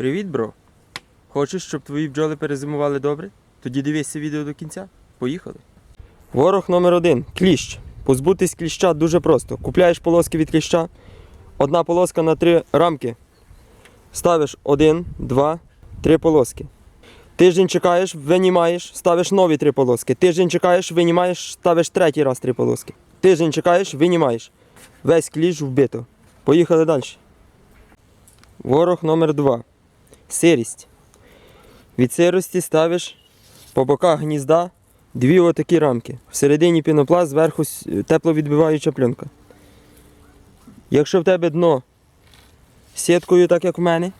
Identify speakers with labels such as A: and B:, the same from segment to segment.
A: Привіт, бро. Хочеш, щоб твої бджоли перезимували добре? Тоді дивися відео до кінця. Поїхали. Ворог номер один кліщ. Позбутись кліща дуже просто. Купляєш полоски від кліща. Одна полоска на три рамки. Ставиш один, два, три полоски. Тиждень чекаєш, винімаєш, ставиш нові три полоски. Тиждень чекаєш, винімаєш, ставиш третій раз три полоски. Тиждень чекаєш, винімаєш. Весь кліщ вбито. Поїхали далі. Ворог номер 2 Сирість. Від сирості ставиш по боках гнізда дві отакі рамки. Всередині пінопласт, зверху тепловідбиваюча пленка. Якщо в тебе дно сіткою, так як в мене,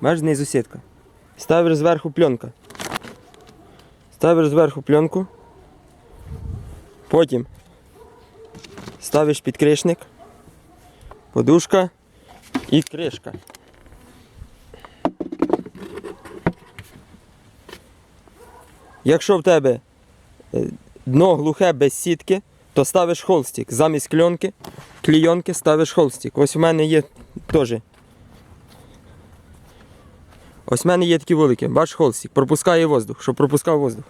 A: бачиш знизу сітка. Ставиш зверху пленка. Ставиш зверху пленку. Потім ставиш підкришник, подушка і кришка. Якщо в тебе е, дно глухе без сітки, то ставиш холстик. Замість кльонки, клійонки ставиш холстик. Ось у мене є теж. Ось в мене є такі великі. Бачиш холстик. Пропускає воздух, щоб пропускав воздух.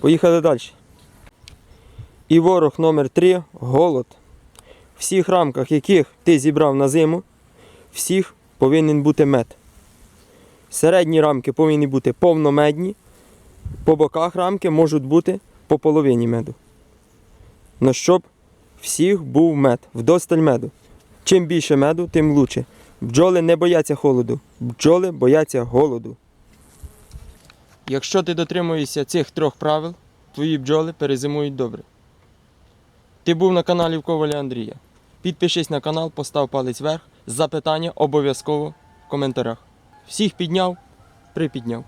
A: Поїхали далі. І ворог номер 3 голод. В всіх рамках, яких ти зібрав на зиму, всіх повинен бути мед. Середні рамки повинні бути повномедні, по боках рамки можуть бути по половині меду. Ну щоб всіх був мед, вдосталь меду. Чим більше меду, тим лучше. Бджоли не бояться холоду, бджоли бояться голоду. Якщо ти дотримуєшся цих трьох правил, твої бджоли перезимують добре. Ти був на каналі в Коваля Андрія. Підпишись на канал, постав палець вверх. Запитання обов'язково в коментарях. Всіх підняв, припідняв.